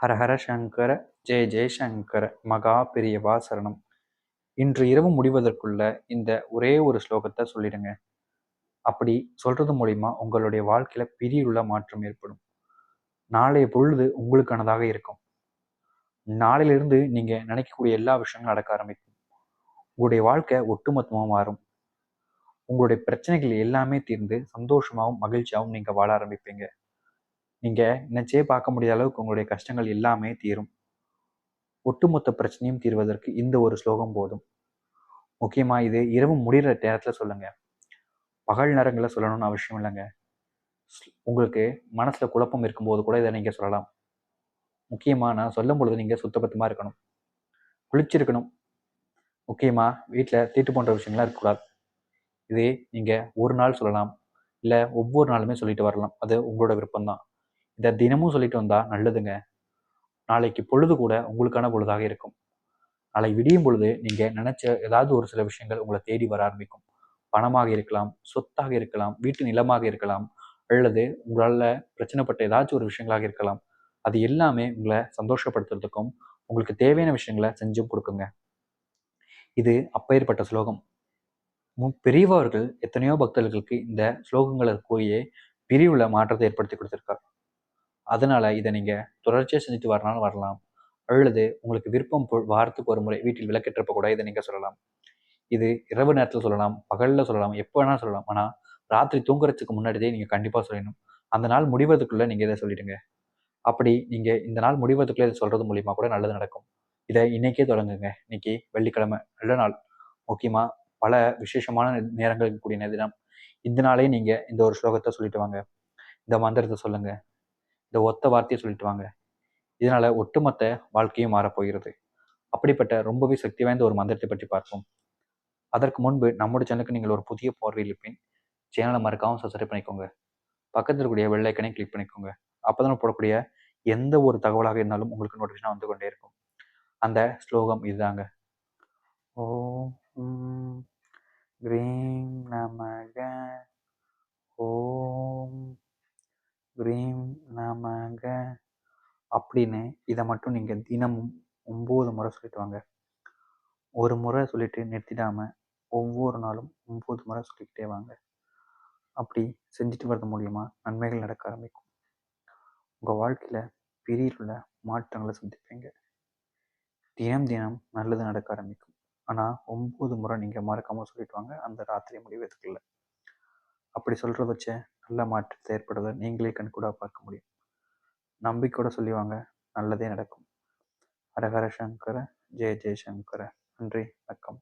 ஹரஹர சங்கர ஜெய ஜெயசங்கர மகா பெரியவா சரணம். இன்று இரவு முடிவதற்குள்ள இந்த ஒரே ஒரு ஸ்லோகத்தை சொல்லிடுங்க. அப்படி சொல்றது மூலிமா உங்களுடைய வாழ்க்கையில பிரியுள்ள மாற்றம் ஏற்படும். நாளைய பொழுது உங்களுக்கானதாக இருக்கும். நாளையிலிருந்து நீங்க நினைக்கக்கூடிய எல்லா விஷயங்களும் நடக்க ஆரம்பிக்கும். உங்களுடைய வாழ்க்கை ஒட்டுமொத்தமாக மாறும். உங்களுடைய பிரச்சனைகள் எல்லாமே தீர்ந்து சந்தோஷமாகவும் மகிழ்ச்சியாகவும் நீங்க வாழ ஆரம்பிப்பீங்க. நீங்கள் நினைச்சே பார்க்க முடியாத அளவுக்கு உங்களுடைய கஷ்டங்கள் எல்லாமே தீரும். ஒட்டுமொத்த பிரச்சனையும் தீர்வதற்கு இந்த ஒரு ஸ்லோகம் போதும். முக்கியமாக இது இரவு முடிகிற நேரத்தில் சொல்லுங்கள் பகல் நேரங்களில் சொல்லணும்னு அவசியம் இல்லைங்க. உங்களுக்கு மனசில் குழப்பம் இருக்கும்போது கூட இதை நீங்கள் சொல்லலாம். முக்கியமாக நான் சொல்லும் பொழுது நீங்கள் சுத்தபத்தமாக இருக்கணும். குளிச்சிருக்கணும். முக்கியமாக வீட்டில் தீட்டு போன்ற விஷயங்கள்லாம் இருக்கக்கூடாது. இதே நீங்கள் ஒரு நாள் சொல்லலாம். இல்லை ஒவ்வொரு நாளுமே சொல்லிட்டு வரலாம். அது உங்களோட விருப்பம்தான். இதை தினமும் சொல்லிட்டு வந்தா நல்லதுங்க. நாளைக்கு பொழுது கூட உங்களுக்கான பொழுதாக இருக்கும். நாளை விடியும் பொழுது நீங்க நினைச்ச ஏதாவது ஒரு சில விஷயங்கள் உங்களை தேடி வர ஆரம்பிக்கும். பணமாக இருக்கலாம் சொத்தாக இருக்கலாம் வீட்டு நிலமாக இருக்கலாம் அல்லது உங்களால் பிரச்சனைப்பட்ட ஏதாச்சும் ஒரு விஷயங்களாக இருக்கலாம். அது எல்லாமே உங்களை சந்தோஷப்படுத்துறதுக்கும் உங்களுக்கு தேவையான விஷயங்களை செஞ்சும் கொடுக்குங்க. இது அப்பேற்பட்ட ஸ்லோகம். பெரியவர்கள் எத்தனையோ பக்தர்களுக்கு இந்த ஸ்லோகங்களை கூறியே பிரிவுல மாற்றத்தை ஏற்படுத்தி கொடுத்திருக்கார். அதனால் இதை நீங்கள் தொடர்ச்சியாக செஞ்சுட்டு வரனாலும் வரலாம். அல்லது உங்களுக்கு விருப்பம் வாரத்துக்கு ஒரு முறை வீட்டில் விளக்கேற்றப்ப கூட இதை நீங்கள் சொல்லலாம். இது இரவு நேரத்தில் சொல்லலாம் பகலில் சொல்லலாம் எப்போ வேணாலும் சொல்லலாம். ஆனால் ராத்திரி தூங்குறதுக்கு முன்னாடியே நீங்கள் கண்டிப்பாக சொல்லணும். அந்த நாள் முடிவதுக்குள்ளே நீங்கள் இதை சொல்லிடுங்க. அப்படி நீங்கள் இந்த நாள் முடிவதுக்குள்ளே இதை சொல்கிறது மூலியமாக கூட நல்லது நடக்கும். இதை இன்றைக்கே தொடங்குங்க. இன்னைக்கு வெள்ளிக்கிழமை நல்ல நாள். முக்கியமாக பல விசேஷமான நேரங்களுக்கு கூடிய தினம். இந்த நாளே நீங்கள் இந்த ஒரு ஸ்லோகத்தை சொல்லிட்டு வாங்க. இந்த மந்திரத்தை சொல்லுங்கள் இந்த ஒத்த வார்த்தையை சொல்லிட்டு வாங்க இதனால ஒட்டுமொத்த வாழ்க்கையும் மாறப்போகிறது அப்படிப்பட்ட ரொம்பவே சக்தி வாய்ந்த ஒரு மந்திரத்தை பற்றி பார்ப்போம் அதற்கு முன்பு நம்முடைய சேனலுக்கு நீங்கள் ஒரு புதிய பார்வையில் இருப்பேன் சேனலை மறக்காமல் சப்ஸ்கிரைப் பண்ணிக்கோங்க பக்கத்தில் இருக்கக்கூடிய வெள்ளைக்கனையும் கிளிக் பண்ணிக்கோங்க அப்போதான் போடக்கூடிய எந்த ஒரு தகவலாக இருந்தாலும் உங்களுக்கு நோட்டிஃபிகேஷன் வந்து கொண்டே இருக்கும் அந்த ஸ்லோகம் இதுதாங்க ஓம் கிரீம் நமக கிரீம் நமக அப்படின்னு இதை மட்டும் நீங்கள் தினமும் ஒம்பது முறை சொல்லிட்டு வாங்க. ஒரு முறை சொல்லிட்டு நிறுத்திடாமல் ஒவ்வொரு நாளும் ஒம்பது முறை சொல்லிக்கிட்டே வாங்க. அப்படி செஞ்சுட்டு வர்றது மூலியமாக நன்மைகள் நடக்க ஆரம்பிக்கும். உங்கள் வாழ்க்கையில் பெரிய உள்ள மாற்றங்களை சந்திப்பீங்க. தினம் தினம் நல்லது நடக்க ஆரம்பிக்கும். ஆனால் ஒம்பது முறை நீங்கள் மறக்காமல் சொல்லிட்டு வாங்க. அந்த ராத்திரி முடிவதுக்குள்ள அப்படி சொல்கிறத வச்ச நல்ல மாற்றத்தை ஏற்படுவதை நீங்களே கண்கூட பார்க்க முடியும். நம்பிக்கையோட சொல்லிவாங்க நல்லதே நடக்கும். ஹரஹர சங்கர ஜெய ஜெயசங்கர நன்றி. வணக்கம்.